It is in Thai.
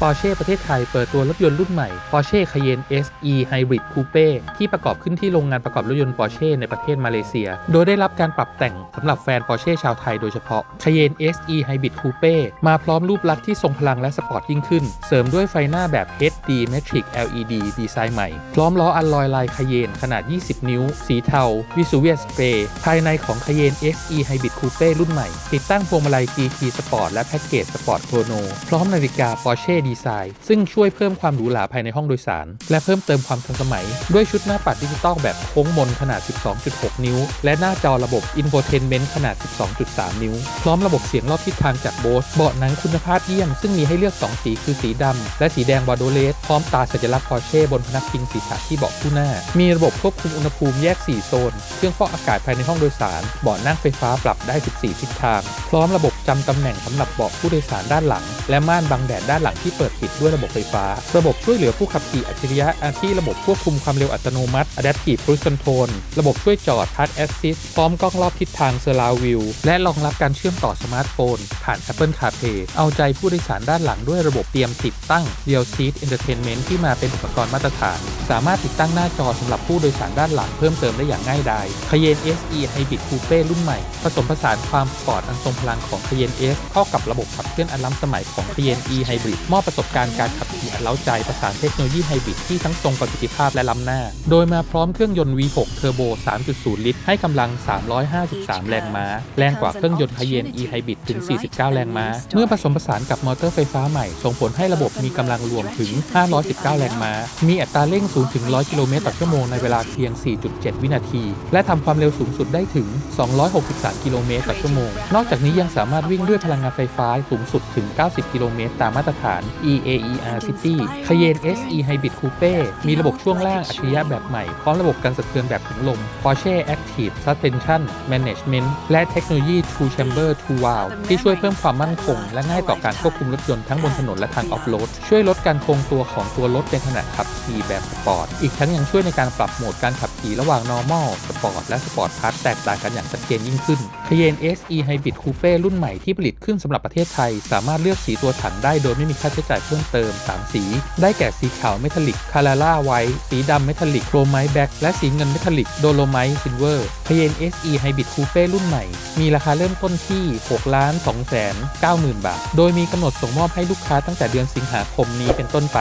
Porsche ประเทศไทยเปิดตัวรถยนต์รุ่นใหม่ Porsche Cayenne SE Hybrid Coupe ที่ประกอบขึ้นที่โรงงานประกอบรถยนต์ Porsche ในประเทศมาเลเซีย โดยได้รับการปรับแต่งสำหรับแฟน Porsche ชาวไทยโดยเฉพาะ Cayenne SE Hybrid Coupe มาพร้อมรูปลักษณ์ที่ทรงพลังและสปอร์ตยิ่งขึ้น เสริมด้วยไฟหน้าแบบ HD Matrix LED ดีไซน์ใหม่ พร้อมล้ออัลลอยลาย Cayenne ขนาด 20 นิ้ว สีเทา Visual Grey ภายในของ Cayenne SE Hybrid Coupe รุ่นใหม่ ติดตั้งพวงมาลัย GT Sport และแพ็กเกจ Sport Chrono พร้อมนาฬิกา Porsche Design ซึ่งช่วยเพิ่มความหรูหราภายในห้องโดยสาร และเพิ่มเติมความทันสมัย ด้วยชุดหน้าปัดดิจิตอลแบบโค้งมนขนาด 12.6 นิ้ว และหน้าจอระบบ Infotainment ขนาด 12.3 นิ้ว พร้อมระบบเสียงรอบทิศทางจาก Bose เบาะหนังคุณภาพเยี่ยม ซึ่งมีให้เลือก 2 สีคือสีดำและสีแดงบอร์โดเลสพร้อมตาสัญลักษณ์ Porsche บนพนักพิงศีรษะที่เบาะคู่หน้า มีระบบควบคุมอุณหภูมิแยก 4 โซน เครื่องฟอกอากาศภายในห้องโดยสาร เบาะนั่งไฟฟ้าปรับได้ 14 ทิศทาง พร้อมระบบจำตำแหน่งสำหรับเบาะผู้โดยสารด้านหลัง และม่านบังแดดด้านหลังที่เปิดปิดด้วยระบบไฟฟ้า ระบบช่วยเหลือผู้ขับขี่อัจฉริยะอาที่ระบบควบคุมความเร็วอัตโนมัติ Adaptive Cruise Control ระบบช่วยจอด Park Assist พร้อมกล้องรอบทิศทาง Surround View และรองรับการเชื่อมต่อสมาร์ทโฟน ผ่าน Apple CarPlay เอาใจผู้โดยสารด้านหลังด้วยระบบเตรียมติดตั้ง Real Seat Entertainment ที่มาเป็นอุปกรณ์มาตรฐาน สามารถติดตั้งหน้าจอสำหรับผู้โดยสารด้านหลังเพิ่มเติมได้อย่างง่ายดาย Cayenne SE Hybrid Coupe รุ่นใหม่ ผสมผสานความสปอร์ตอันทรงพลังของ Cayenne S เข้ากับระบบขับเคลื่อนอันล้ำสมัยของ CNE Hybrid มอบประสบการณ์การขับขี่อันเล้าใจประสานเทคโนโลยีไฮบริดที่ทั้งทรงประสิทธิภาพและล้ำหน้า โดยมาพร้อมเครื่องยนต์ V6 Turbo 3.0 ลิตร ให้กำลัง 353 แรงม้า แรงกว่าเครื่องยนต์ Cayenne E Hybrid ถึง 49 แรงม้า เมื่อผสมผสานกับมอเตอร์ไฟฟ้าใหม่ ส่งผลให้ระบบมีกำลังรวมถึง 519 แรงม้า มีอัตราเร่ง0ถึง 100 กิโลเมตรต่อชั่วโมงในเวลาเพียง 4.7 วินาที และทำความเร็วสูงสุดได้ถึง 263 กิโลเมตรต่อชั่วโมง นอกจากนี้ยังสามารถวิ่งด้วยพลังงานไฟฟ้าสูงสุดถึง 90กิโลเมตร ตามมาตรฐาน EAER City Cayenne SE Hybrid Coupe มีระบบช่วงล่างอัจฉริยะแบบใหม่ พร้อมระบบการสะเทือนแบบถุงลม Porsche Active Suspension Management และเทคโนโลยี Two Chamber Two Valve ที่ช่วยเพิ่มความมั่นคง และง่ายต่อการควบคุมรถยนต์ทั้งบนถนนและทางออฟโรดช่วยลดการคงตัวของตัวรถในขณะขับขี่แบบสปอร์ตอีกทั้งยังช่วยในการปรับโหมดการขับ ขี่ระหว่าง normal sport และ sport plus แตกต่างกันอย่างชัดเจนยิ่งขึ้น Cayenne SE Hybrid Coupe รุ่นใหม่ที่ผลิตขึ้นสำหรับประเทศไทย สามารถเลือกสีตัวถังได้โดยไม่มีค่าใช้จ่ายเพิ่มเติม 3 สี ได้แก่สีขาวเมทัลลิกคาราล่าไวท์สีดำเมทัลลิกโครไมต์แบ็กและสีเงินเมทัลลิกโดโลไมต์ซิลเวอร์ Cayenne SE Hybrid Coupe รุ่นใหม่ มีราคาเริ่มต้นที่6ล้าน2แสน90,000 บาท โดยมีกำหนดส่งมอบให้ลูกค้าตั้งแต่เดือนสิงหาคมนี้เป็นต้นไป